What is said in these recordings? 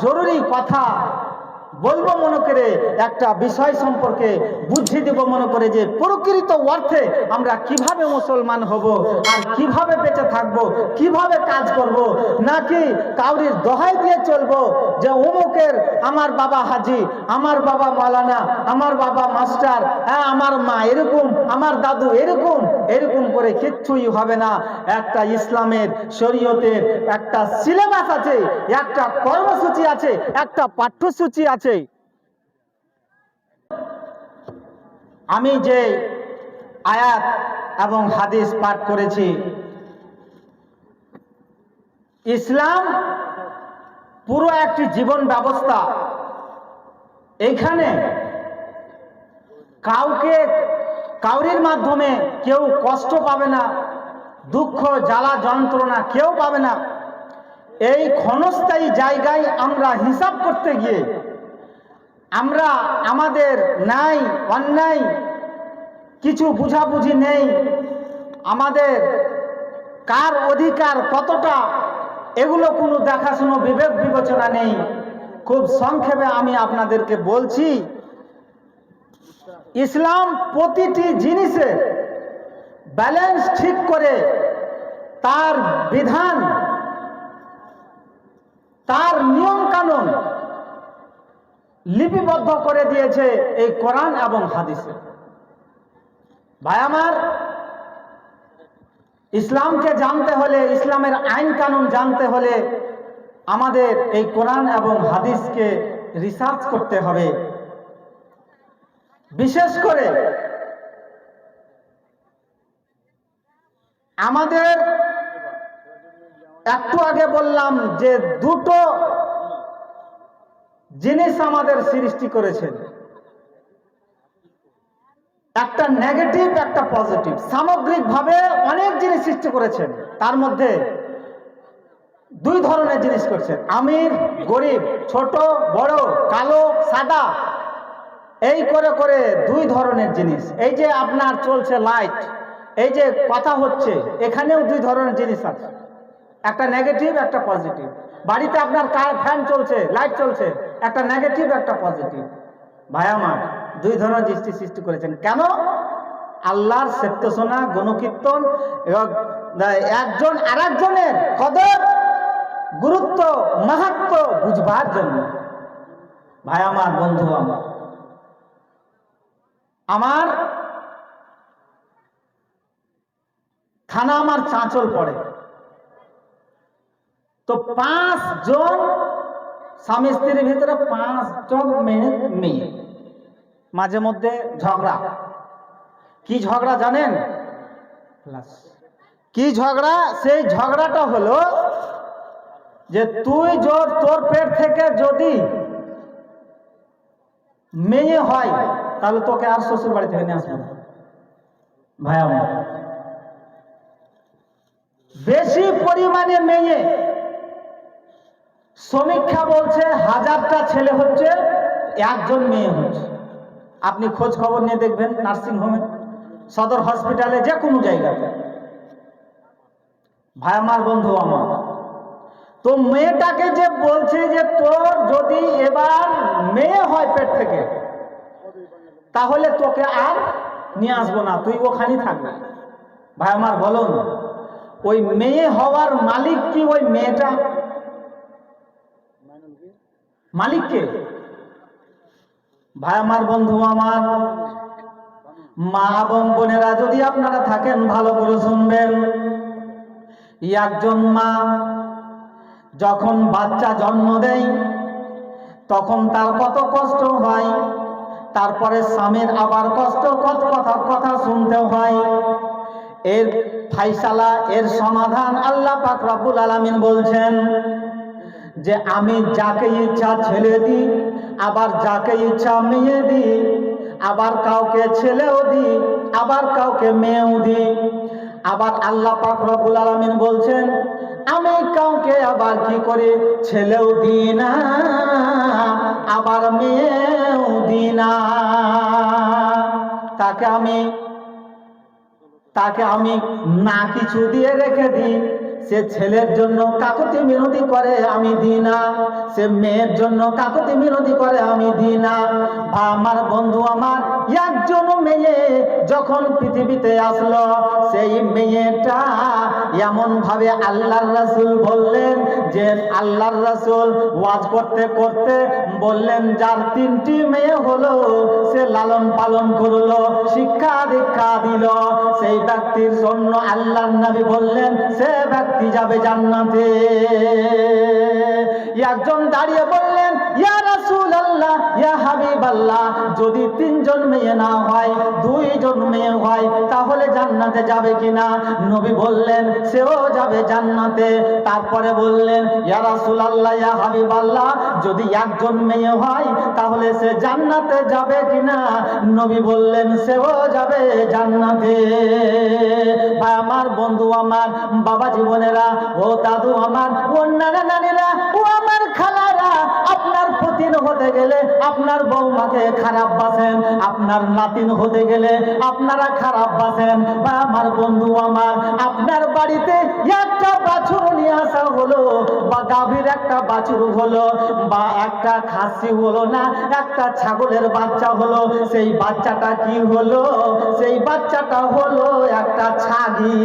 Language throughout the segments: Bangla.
জরুরি কথা বলব মনে করে একটা বিষয় সম্পর্কে বুদ্ধি দেব মনে করে যে প্রকৃত অর্থে আমরা কীভাবে মুসলমান হব আর কীভাবে বেঁচে থাকব, কীভাবে কাজ করব, নাকি কাউরির দোহাই দিয়ে চলবো যে অমুকের আমার বাবা হাজি, আমার বাবা মালানা আমার বাবা মাস্টার হ্যাঁ আমার মা এরকম, আমার দাদু এরকম এরকম করে কিচ্ছুই হবে না। একটা ইসলামের শরীয়তের একটা সিলেবাস আছে, একটা কর্মসূচি আছে, একটা পাঠ্যসূচি আছে আমি যে আয়াত এবং হাদিস পাঠ করেছি, ইসলাম পুরো একটি জীবন ব্যবস্থা। এইখানে কাউকে, কাউরির মাধ্যমে কেউ কষ্ট পাবে না, দুঃখ, জ্বালা, যন্ত্রণা কেউ পাবে না। এই ক্ষণস্থায়ী জায়গায় আমরা হিসাব করতে গিয়ে আমরা আমাদের নাই, অন্যায়, কিছু বুঝাবুঝি নেই। আমাদের কার অধিকার কতটা, এগুলো কোনো দেখাশুনো, বিবেক বিবেচনা নেই। খুব সংক্ষেপে আমি আপনাদেরকে বলছি, ইসলাম প্রতিটি জিনিসে ব্যালেন্স ঠিক করে তার বিধান, তার নিয়ম কানুন লিপিবদ্ধ করে দিয়েছে এই কোরআন এবং হাদিসে। ভাই আমার, ইসলামকে জানতে হলে, ইসলামের আইন কানুন জানতে হলে আমাদের এই কোরআন এবং হাদিসকে রিসার্চ করতে হবে। বিশেষ করে আমাদের, একটু আগে বললাম যে দুটো জিনিস আমাদের সৃষ্টি করেছেন। একটা নেগেটিভ একটা পজিটিভ সামগ্রিকভাবে অনেক জিনিস সৃষ্টি করেছেন। তার মধ্যে দুই ধরনের জিনিস করছেন। আমির, গরিব, ছোট, বড়, কালো, সাদা। এই করে করে দুই ধরনের জিনিস। এই যে আপনার চলছে লাইট এই যে কথা হচ্ছে, এখানেও দুই ধরনের জিনিস আছে। একটা নেগেটিভ একটা পজিটিভ বাড়িতে আপনার কার ফ্যান চলছে লাইট চলছে। একটা নেগেটিভ একটা পজিটিভ ভাই আমার, দুই ধরনের দৃষ্টি সৃষ্টি করেছেন। কেন? আল্লাহর সেপ্তসোনা গণকীর্তন এবং একজন আর একজনের কদর, গুরুত্ব মাহাত্ম বুঝবার জন্য। ভাই আমার, বন্ধু আমার আমার থানা আমার চাঁচল পড়ে। তো পাঁচ জন স্বামী স্ত্রীর ভিতরে পাঁচ জন মেয়ে মেয়ে। মাঝে মধ্যে ঝগড়া। কি ঝগড়া জানেন? কি ঝগড়া? সেই ঝগড়াটা হলো যে তুই জোর তোর পেট থেকে যদি মেয়ে হয় তাহলে তোকে আর শ্বশুর বাড়ি থেকে নিয়ে আসবে না। ভাই আমার বেশি পরিমাণে মেয়ে সমীক্ষা বলছে হাজারটা ছেলে হচ্ছে, একজন মেয়ে হচ্ছে। আপনি খোঁজ খবর নিয়ে দেখবেন নার্সিং হোমে, সদর হসপিটালে যে কোনো জায়গাতে। ভাই, আমার বন্ধু আমার। তো মেয়েটাকে যে বলছে যে তোর যদি এবার মেয়ে হয় পেট থেকে, তাহলে তোকে আর নিয়ে আসব না, তুই ওখানেই থাকবি। ভাই, আমার বলুন, ওই মেয়ে হওয়ার মালিক কি ওই মেয়েটা? মালিককে? ভাই, আমার বন্ধু, আমার মা এবং বোনেরা, যদি আপনারা থাকেন, ভালো করে শুনবেন। একজন মা যখন বাচ্চা জন্ম দেয়, তখন তার কত কষ্ট হয়, তারপরে স্বামীর আবার কষ্ট, কত কথা কথা শুনতে হয়। এর ফাইসালা, এর সমাধান আল্লাহ পাক রব্বুল আলামিন বলছেন। যে আমি যাকে ইচ্ছা ছেলে দিই, আবার যাকে ইচ্ছা মেয়ে দিই, আবার কাউকে ছেলেও দিই, আবার কাউকে মেয়েও দিই। আবার আল্লাহ পাক রব্বুল আলামিন বলছেন, আমি কাউকে আবার কি করে? ছেলেও দিই না, আবার মেয়েও দিই না। তাকে আমি তাকে আমি না কিছু দিয়ে রেখে দিই। সে ছেলের জন্য কাকুতি মিনতি করে আমি দিই না সে মেয়ের জন্য কাকুতি মিনতি করে আমি দিই না আমার বন্ধু আমার একজন মেয়ে যখন পৃথিবীতে আসলো, সেই মেয়েটা এমন ভাবে আল্লাহর রাসূল বললেন যে আল্লাহর রাসূল ওয়াজ করতে করতে বললেন, যার তিনটি মেয়ে হলো, সে লালন পালন করল, শিক্ষা দীক্ষা দিল। সেই ব্যক্তির জন্য আল্লাহর নবী বললেন, সে ব্যক্তি যাবে জান্নাতে। একজন দাঁড়িয়ে বললেন যদি তিনজন মেয়ে না হয়, দুইজন মেয়ে হয়, তাহলে জান্নাতে যাবে কিনা? নবী বললেন, সেও যাবে জান্নাতে। তারপরে বললেন, ইয়া রাসূলুল্লাহ, ইয়া হাবিবাল্লাহ, যদি একজন মেয়ে হয়, তাহলে সে জান্নাতে যাবে কিনা? নবী বললেন, সেও যাবে জান্নাতে। ভাই আমার, বন্ধু আমার, বাবা জীবনেরা, ও দাদু আমার, ও নানা নানিরা, ও আমার ফতিন হতে গেলে আপনার বৌমাকে খারাপ বাসেন, আপনার নাতিন হতে গেলে আপনারা খারাপ বাসেন। বা আমার বন্ধু আমার, আপনার বাড়িতে একটা বাছুর নিয়ে আসা হলো, বা গাভীর একটা বাছুর হলো, বা একটা খাসি হলো না, একটা ছাগলের বাচ্চা হলো, সেই বাচ্চাটা কি হলো? সেই বাচ্চাটা হলো একটা ছাগি।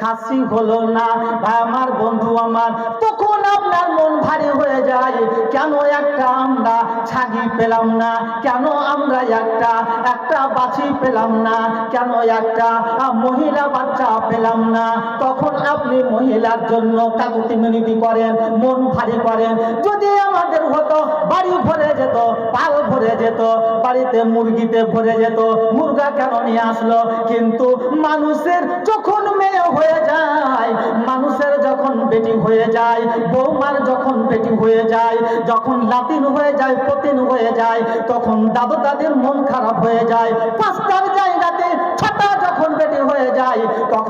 খাসি হলো না ভাই আমার বন্ধু আমার, তখন আপনার মন ভারী হয়ে যায়, কেন একটা আমরা ছাগি পেলাম না। কেন আমরা একটা? একটা বাছি পেলাম না। কেন একটা? মহিলা বাচ্চা পেলাম না। তখন আপনি মহিলার জন্য কাকুতি মিনতি করেন, মন ভারী করেন। যদি আমাদের হতো, বাড়ি ভরে যেত, পাল ভরে যেত, বাড়িতে মুরগিতে ভরে যেত, মুরগা কেন নিয়ে আসলো? কিন্তু মানুষের যখন মেয়ে হয়ে যায়, মানুষের যখন বেটি হয়ে যায়, বৌমার যখন বেটি হয়ে যায়, যখন লাতিন হয়ে যায় পতিন হয়ে যায় তখন দাদু তাদের মন খারাপ হয়ে যায়। পাঁচটার জায়গাতে ছটা যখন বেটি হয়ে যায়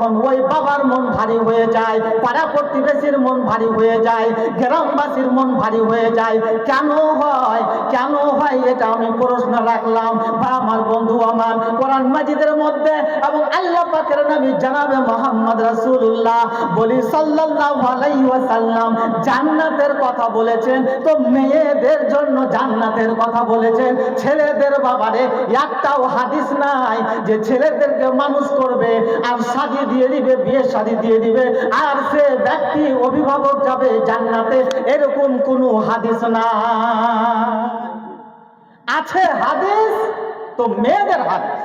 তখন ওই বাবার মন ভারী হয়ে যায়, পাড়া প্রতিবেশীর মন ভারী হয়ে যায়, গ্রামবাসীর মন ভারী হয়ে যায়, কেন হয় কেন হয় এটা আমি প্রশ্ন রাখলাম। বা আমার বন্ধু আমার কোরআন মাজিদের মধ্যে এবং আল্লাহ পাকের নবী জানাবে মোহাম্মদ রাসূলুল্লাহ বলি সাল্লাল্লাহু আলাইহি ওয়াসাল্লাম জান্নাতের কথা বলেছেন, তো মেয়েদের জন্য জান্নাতের কথা বলেছেন। ছেলেদের বাবারে একটাও হাদিস নাই যে ছেলেদেরকে মানুষ করবে আর শাদি দিয়ে দিবে, বিয়ে শাদি দিয়ে দিবে, আর সে ব্যক্তি অভিভাবক যাবে জান্নাতে, এরকম কোনো হাদিস না। আছে হাদিস, তো মেয়েদের হাদিস।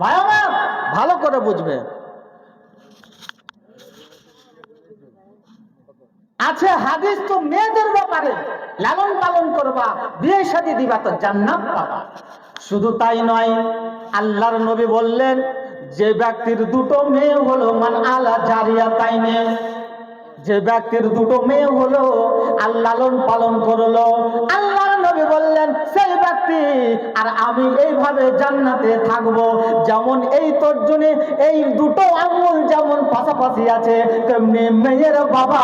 ভাই আমার, ভালো করে বুঝবে। আছে হাদিস, তো মেয়েদের ব্যাপারে লালন পালন করবা, বিয়ে শাদী দিবা, তো জান্নাত পাবা। শুধু তাই নয়, আল্লাহর নবী বললেন যে ব্যক্তির দুটো মেয়ে হলো, মান আলা জারিয়া তাইনে। যে ব্যক্তির দুটো মেয়ে হলো আর লালন পালন করল। আল্লাহর নবী বললেন, সেই ব্যক্তি, আর আমি এইভাবে জান্নাতে থাকব। যেমন এই তর্জনে, এই দুটো আঙুল যেমন পাশাপাশি আছে, তেমনি মেয়ের বাবা,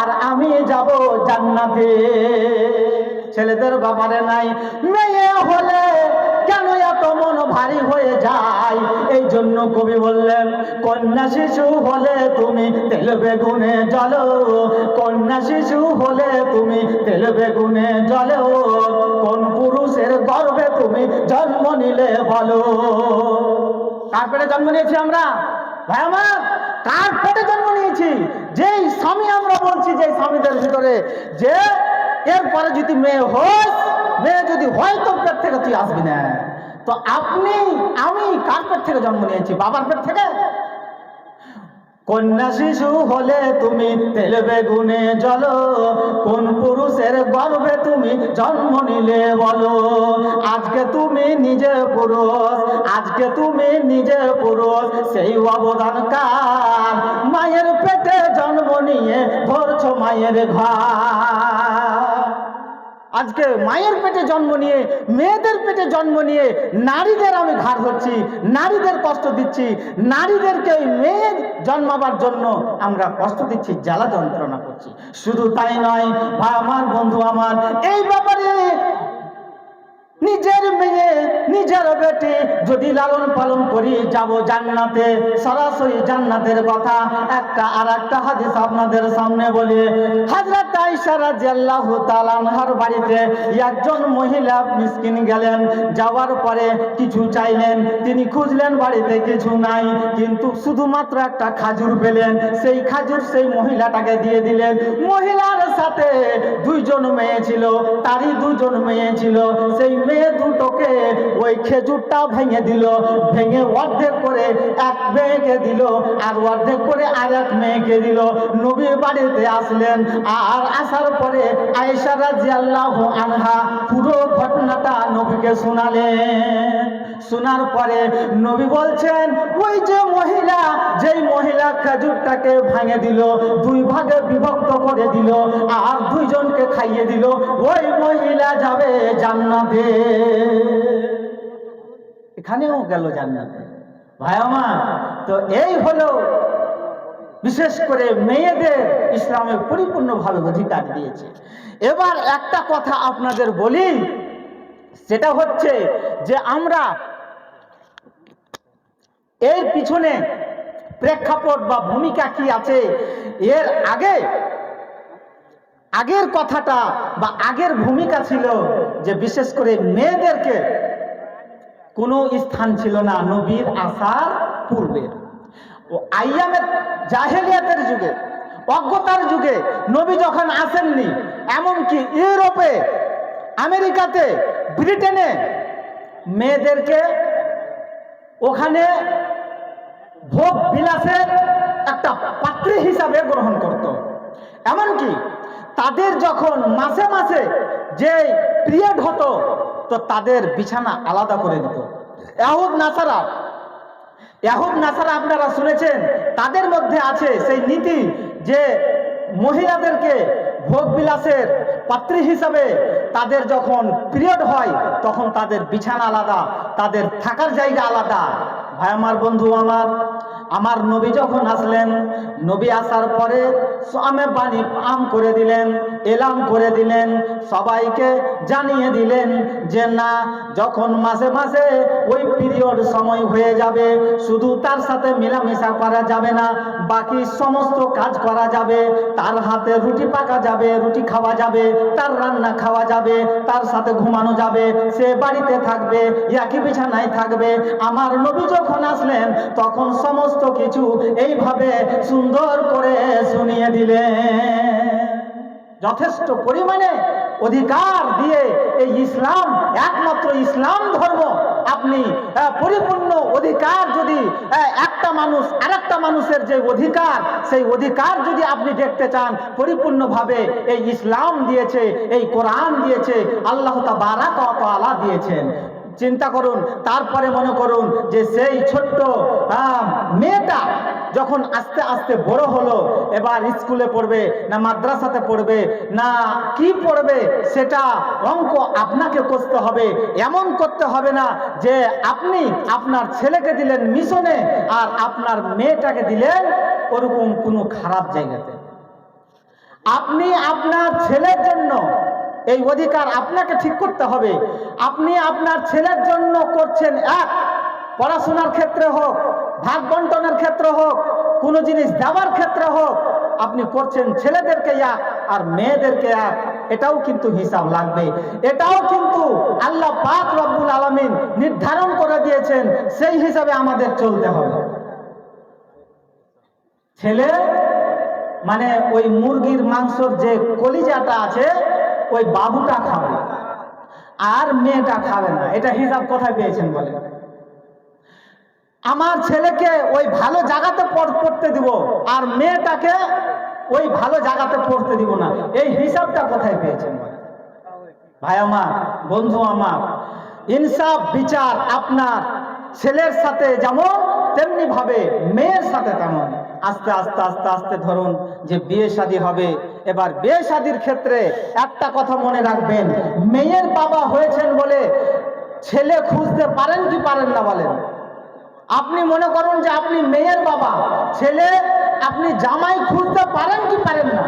আর আমি যাব জান্নাতে। ছেলেদের বাবারে নাই, মেয়ে হলে মন ভারী হয়ে যায়। এই জন্য কবি বললেন, কন্যা শিশু হলে তুমি তেল বেগুনে জলো কন্যা শিশু হলে তুমি তেল বেগুনে জলো কোন পুরুষের গর্ভে তুমি জন্ম নিলে বলো। কার পেটে জন্ম নিয়েছি আমরা। ভাই আমার কার পেটে জন্ম নিয়েছি। যেই স্বামী আমরা বলছি যে স্বামীদের ভিতরে যে, এরপরে যদি মেয়ে হয় মেয়ে যদি হয় তো পেট থেকে তুই আসবি না। তো আপনি, আমি কার পেট থেকে জন্ম নিয়েছি? বাবার পেট থেকে? কন্যা শিশু হলে তুমি তেল বেগুনে জলো, কোন পুরুষের গর্ভে তুমি জন্ম নিলে বলো। আজকে তুমি নিজে পুরুষ, আজকে তুমি নিজে পুরুষ, সেই অবদান কার? মায়ের পেটে জন্ম নিয়ে ধরছো মায়ের ঘর। আজকে মায়ের পেটে জন্ম নিয়ে, মেয়েদের পেটে জন্ম নিয়ে নারীদের আমি ঘাড় ধরছি, নারীদের কষ্ট দিচ্ছি, নারীদেরকে ওই মেয়ে জন্মাবার জন্য আমরা কষ্ট দিচ্ছি, জ্বালা যন্ত্রণা করছি। শুধু তাই নয় বা আমার বন্ধু, আমার এই ব্যাপারে নিজের মেয়ে, নিজের বেটি যদি লালন পালন করি, যাব জান্নাতে। সরাসরি জান্নাতের কথা একটা আর একটা হাদিস আপনাদের সামনে বলি। রাদিয়াল্লাহু তাআলা আনহার বাড়িতে একজন মহিলা মিসকিন গেলেন। যাওয়ার পরে কিছু চাইলেন, তিনি খুঁজলেন বাড়িতে কিছু নাই, কিন্তু শুধুমাত্র একটা খাজুর পেলেন। সেই খাজুর সেই মহিলাটাকে দিয়ে দিলেন। মহিলার সাথে দুইজন মেয়ে ছিল, তারই দুজন মেয়ে ছিল। সেই মেয়ে দুটোকে ওই খেজুরটা ভেঙে দিল, ভেঙে অর্ধেক করে এক মেয়েকে দিল, আর অর্ধেক করে আর এক মেয়েকে দিল। নবীর বাড়িতে আসলেন, আর আসার পরে আয়েশা রাদিয়াল্লাহু আনহা পুরো ঘটনাটা নবীকে শোনালেন। শোনার পরে নবী বলছেন, ওই যে মহিলা, যেই মহিলা খেজুরটাকে ভাঙে দিল, দুই ভাগে বিভক্ত করে দিল, আর দুইজনকে খাইয়ে দিল, ওই মহিলা যাবে জান্নাতে। এখানেও গেল জান্নাতে। ভাই আমার, তো এই হলো বিশেষ করে মেয়েদের ইসলামে পরিপূর্ণভাবে অধিকার দিয়েছে। এবার একটা কথা আপনাদের বলি সেটা হচ্ছে যে আমরা এর পিছনে প্রেক্ষাপট বা ভূমিকা কি আছে, এর আগে, আগের কথাটা বা আগের ভূমিকা ছিল যে বিশেষ করে মেয়েদেরকে কোনো স্থান ছিল না নবীর আসার পূর্বে। ও আইয়ামের জাহেলিয়াতের যুগে, অজ্ঞতার যুগে নবী যখন আসেননি, এমনকি ইউরোপে, আমেরিকাতে ব্রিটেনে মেয়েদেরকে ওখানে ভোগ বিলাসের একটা পাত্রী হিসাবে গ্রহণ করত। এমনকি তাদের যখন মাসে মাসে যে পিরিয়ড হতো, তো তাদের বিছানা আলাদা করে দিত। এহুদ নাসারা এহুদ নাসারা আপনারা শুনেছেন, তাদের মধ্যে আছে সেই নীতি যে মহিলাদেরকে ভোগ বিলাসের পাত্রী হিসাবে তাদের যখন পিরিয়ড হয়, তখন তাদের বিছানা আলাদা, তাদের থাকার জায়গা আলাদা। ভাই, আমার বন্ধু আমার আমার নবী যখন আসলেন, নবী আসার পরে আমে বাণী আম করে দিলেন, এলাম করে দিলেন, সবাইকে জানিয়ে দিলেন যে না, যখন মাসে মাসে ওই পিরিয়ড সময় হয়ে যাবে, শুধু তার সাথে মেলামেশা করা যাবে না, বাকি সমস্ত কাজ করা যাবে, তার হাতে রুটি পাকা যাবে, রুটি খাওয়া যাবে, তার রান্না খাওয়া যাবে, তার সাথে ঘুমানো যাবে, সে বাড়িতে থাকবে, একই বিছানায় থাকবে। আমার নবী যখন আসলেন, তখন সমস্ত কিছু এইভাবে সুন্দর করে শুনিয়ে দিলেন যথেষ্ট পরিমাণে অধিকার দিয়ে এই ইসলাম, একমাত্র ইসলাম ধর্ম, আপনি পরিপূর্ণ অধিকার যদি একটা মানুষ, আরেকটা মানুষের যে অধিকার, সেই অধিকার যদি আপনি দেখতে চান, পরিপূর্ণভাবে এই ইসলাম দিয়েছে, এই কোরআন দিয়েছে, আল্লাহ বারাক আলা দিয়েছেন। চিন্তা করুন, তারপরে মনে করুন যে সেই ছোট্ট মেয়েটা যখন আস্তে আস্তে বড় হলো, এবার স্কুলে পড়বে, না মাদ্রাসাতে পড়বে, না কি পড়বে, সেটা অঙ্ক আপনাকে করতে হবে, এমন করতে হবে না যে আপনি আপনার ছেলেকে দিলেন মিশনে আর আপনার মেয়েটাকে দিলেন ওরকম কোনো খারাপ জায়গাতে। আপনি আপনার ছেলের জন্য এই অধিকার আপনাকে ঠিক করতে হবে। আপনি আপনার ছেলের জন্য করছেন এক, পড়াশোনার ক্ষেত্রে হোক, ভাগ বন্টনের ক্ষেত্রে হোক, কোনো জিনিস দেওয়ার ক্ষেত্রে হোক, আপনি করছেন ছেলেদেরকে এক আর মেয়েদেরকে এক। এটাও কিন্তু হিসাব লাগবে। এটাও কিন্তু আল্লাহ পাক রব্বুল আলমিন নির্ধারণ করে দিয়েছেন, সেই হিসাবে আমাদের চলতে হবে। ছেলে মানে ওই মুরগির মাংসর যে কলিজাটা আছে ওই বাবুটা খাবে। আর মেয়েটা খাবে না। এটা হিসাব কোথায় পেয়েছেন বলে আমার ছেলেকে ওই ভালো জায়গাতে পড়- পড়তে দিব, আর মেয়েটাকে ওই ভালো জায়গাতে পড়তে দিব না। এই হিসাবটা কোথায় পেয়েছেন ভাই আমার, বন্ধু আমার, ইনসাফ, বিচার আপনার ছেলের সাথে যেমন তেমনি ভাবে মেয়ের সাথে তেমন। আস্তে আস্তে আস্তে আস্তে ধরুন যে বিয়ে শাদী হবে। এবার বিয়ে শাদীর ক্ষেত্রে একটা কথা মনে রাখবেন, মেয়ের বাবা হয়েছেন বলে ছেলে খুঁজতে পারেন কি পারেন না বলেন? আপনি মনে করুন যে আপনি মেয়ের বাবা, ছেলে, আপনি জামাই খুঁজতে পারেন কি পারেন না?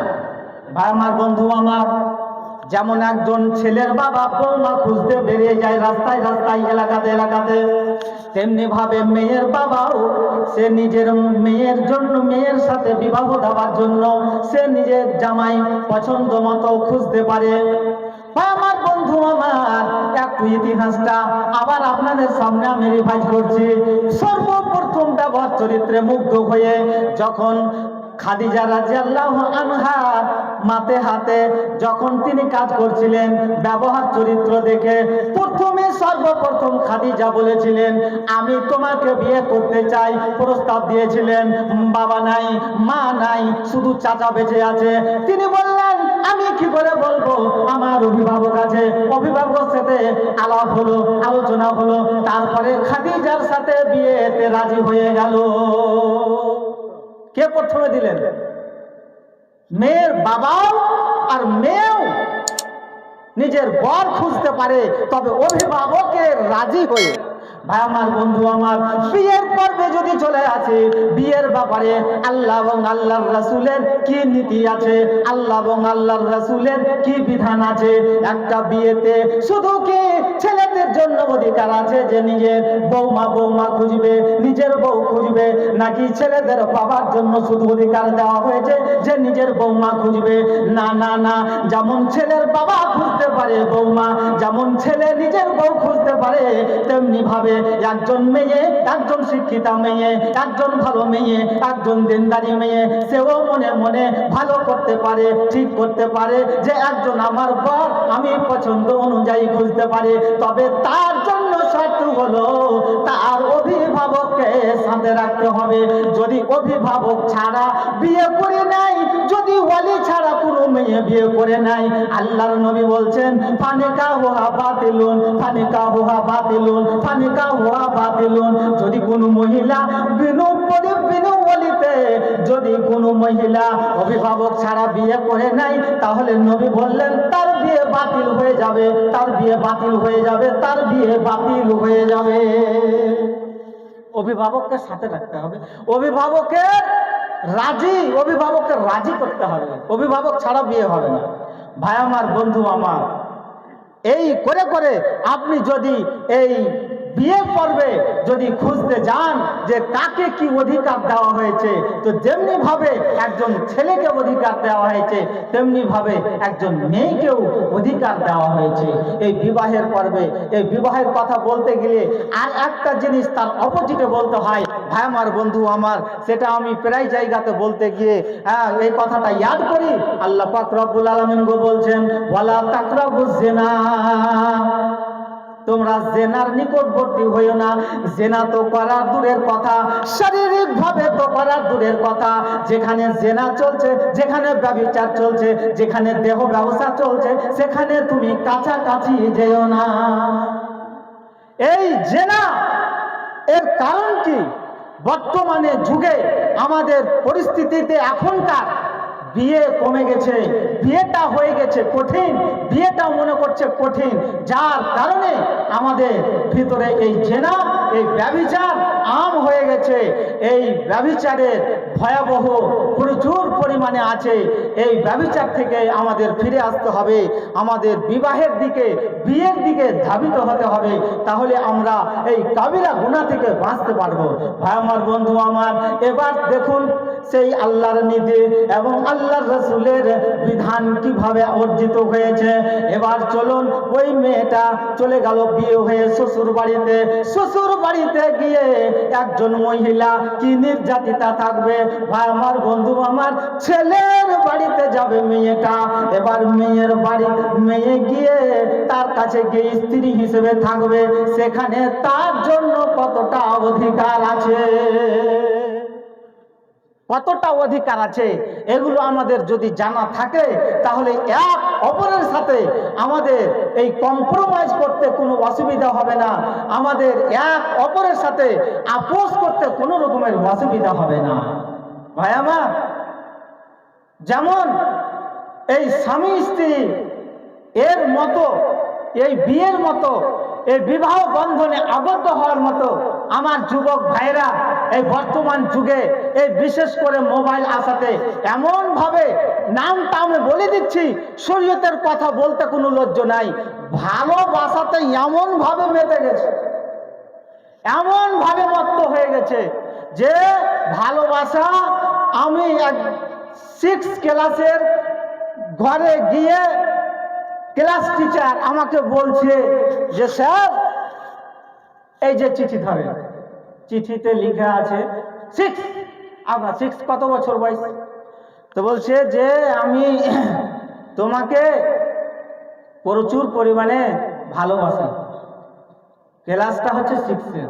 ভাই, আমার বন্ধু, আমার যেমন একজন ছেলের বাবা বৌমা খুঁজতে বেরিয়ে যায় রাস্তায় রাস্তায়, এলাকাতে এলাকাতে, তেমনি ভাবে মেয়ের বাবাও সে নিজের মেয়ের জন্য, মেয়ের সাথে বিবাহ দেওয়ার জন্য সে নিজের জামাই পছন্দ মতো খুঁজতে পারে। আমার বন্ধু আমার, একটু ইতিহাসটা আবার আপনাদের সামনে আমি রিভাইজ করছি। সর্বপ্রথম ব্যবহার চরিত্রে মুগ্ধ হয়ে যখন খাদিজা রাজিয়াল্লাহু আনহা মাতে হাতে যখন তিনি কাজ করছিলেন ব্যবহার চরিত্র দেখে প্রথমে সর্বপ্রথম খাদিজা বলেছিলেন, আমি তোমাকে বিয়ে করতে চাই। প্রস্তাব দিয়েছিলেন, বাবা নাই, মা নাই, শুধু চাচা বেঁচে আছে। তিনি বললেন, আমি কি করে বলব? আমার অভিভাবক আছে। অভিভাবকের সাথে আলাপ হলো, আলোচনা হলো, তারপরে খাদিজার সাথে বিয়েতে রাজি হয়ে গেল। কে প্রথমে দিলেন? মেয়ের বাবাও আর মেয়েও নিজের বর খুঁজতে পারে, তবে অভিভাবকের রাজি হয়ে ভাই আমার বন্ধু আমার, বিয়ের পর্বে যদি চলে আসে, বিয়ের ব্যাপারে আল্লাহ এবং আল্লাহর রাসূলের কি নীতি আছে? আল্লাহ এবং আল্লাহর রাসূলের কি বিধান আছে? একটা বিয়েতে শুধু কি ছেলেদের জন্য অধিকার আছে যে নিজের বৌমা বৌমা খুঁজবে, নিজের বউ খুঁজবে, নাকি ছেলেদের বাবার জন্য শুধু অধিকার দেওয়া হয়েছে যে নিজের বৌমা খুঁজবে? না না না, যেমন ছেলের বাবা খুঁজতে পারে বৌমা, যেমন ছেলে নিজের বউ খুঁজতে পারে তেমনি ভাবে একজন মেয়ে, একজন শিক্ষিতা মেয়ে, একজন ভালো মেয়ে, একজন দিনদারি মেয়ে, সেও মনে মনে ভালো করতে পারে, ঠিক করতে পারে যে একজন আমার বর আমি পছন্দ অনুযায়ী খুঁজতে পারে, তবে তার জন্য শর্ত হলো, তার অভিভাবককে সাথে রাখতে হবে। যদি অভিভাবক ছাড়া বিয়ে করে নাই, যদি ওয়ালি ছাড়া কোনো মেয়ে বিয়ে করে নাই, আল্লাহর নবী বলছেন, ফানিকা হুহা বাতিলুন, ফানিকা হুহা বাতিলুন, ফানিকা হুহা বাতিলুন। যদি কোনো মহিলা বিনোদ যদি কোনো মহিলা অভিভাবক ছাড়া বিয়ে করে নাই, তাহলে নবী বললেন, তার বিয়ে বাতিল হয়ে যাবে, তার বিয়ে বাতিল হয়ে যাবে, তার বিয়ে বাতিল হয়ে যাবে। অভিভাবককে সাথে রাখতে হবে। অভিভাবকের রাজি, অভিভাবককে রাজি করতে হবে। অভিভাবক ছাড়া বিয়ে হবে না। ভাই আমার, বন্ধু আমার, এই করে করে আপনি যদি এই বিয়ে পর্বে যদি খুঁজতে যান যে কাকে কি অধিকার দেওয়া হয়েছে, তো যেমনি ভাবে একজন ছেলেকে অধিকার দেওয়া হয়েছে তেমনি ভাবে একজন মেয়েকেও অধিকার দেওয়া হয়েছে। এই বিবাহের পর্বে, এই বিবাহের কথা বলতে গেলে আর একটা জিনিস তার অপোজিটে বলতে হয়। ভাই আমার বন্ধু আমার, সেটা আমি প্রায় জায়গাতে বলতে গিয়ে হ্যাঁ এই কথাটা ইয়াদ করি। আল্লাহ পাক রব্বুল গো বলছেন, ওয়ালা তাকরাবুজ জিনা। তোমরা জেনার নিকটবর্তী হইও না। জেনা তো করার দূরের কথা শারীরিক ভাবে তো করার দূরের কথা। যেখানে জেনা চলছে, যেখানে ব্যবচার চলছে, যেখানে দেহ ব্যবসা চলছে, সেখানে তুমি কাছাকাছি যেও না। এই জেনা, এর কারণ কি? বর্তমানে যুগে আমাদের পরিস্থিতিতে এখনকার বিয়ে কমে গেছে, বিয়েটা হয়ে গেছে কঠিন, বিয়েটা মনে করছে কঠিন। যার কারণে আমাদের ভিতরে এই জেনা, এই ব্যবিচার আম হয়ে গেছে। এই ব্যবিচারের ভয়াবহ প্রচুর পরিমাণে আছে। এই ব্যবিচার থেকে আমাদের ফিরে আসতে হবে। আমাদের বিবাহের দিকে, বিয়ের দিকে ধাবিত হতে হবে। তাহলে আমরা এই কাবিরা গুণা থেকে বাঁচতে পারব। ভাই আমার বন্ধু আমার, এবার দেখুন সেই আল্লাহর নীতি এবং আল্লাহর রসুলের বিধান কীভাবে অর্জিত হয়েছে। এবার চলুন ওই মেয়েটা চলে গেল বিয়ে হয়ে শ্বশুর বাড়িতে শ্বশুর বাড়িতে গিয়ে একজন মহিলা কি নির্যাতিতা থাকবে? ভাই, আমার বন্ধু, আমার ছেলের বাড়িতে যাবে মেয়েটা। এবার মেয়ের বাড়ি, মেয়ে গিয়ে তার কাছে গিয়ে স্ত্রী হিসেবে থাকবে। সেখানে তার জন্য কতটা অধিকার আছে? কতটা অধিকার আছে? এগুলো আমাদের যদি জানা থাকে, তাহলে এক অপরের সাথে আমাদের এই কম্প্রোমাইজ করতে কোনো অসুবিধা হবে না। আমাদের এক অপরের সাথে আপোষ করতে কোনো রকমের অসুবিধা হবে না। ভাই আমার, যেমন এই স্বামী স্ত্রী এর মতো, এই বিয়ের মতো, এই বিবাহ বন্ধনে আবদ্ধ হওয়ার মতো আমার যুবক ভাইরা এই বর্তমান যুগে এই বিশেষ করে মোবাইল আসাতে এমনভাবে নাম আমি বলে দিচ্ছি, শরীয়তের কথা বলতে কোনো লজ্জ নাই। ভালোবাসাতে এমনভাবে মেতে গেছে এমন ভাবে মত্ত হয়ে গেছে যে ভালোবাসা আমি এক সিক্স ক্লাসের ঘরে গিয়ে ক্লাস টিচার আমাকে বলছে যে, স্যার, এই যে চিঠি ধরে চিঠিতে লিখা আছে সিক্স আপনার সিক্স কত বছর বয়স? তো বলছে যে আমি তোমাকে প্রচুর পরিমাণে ভালোবাসি। ক্লাসটা হচ্ছে সিক্সে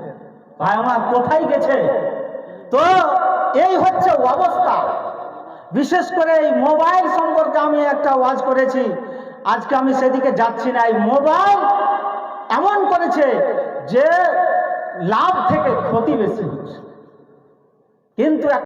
ভাই আমার কোথায় গেছে? তো এই হচ্ছে অবস্থা। বিশেষ করে এই মোবাইল সম্পর্কে আমি একটা ওয়াজ করেছি। আজকে আমি সেদিকে যাচ্ছি না। এই মোবাইল এমন করেছে যে লাভ থেকে ক্ষতি বেশি হচ্ছে। কিন্তু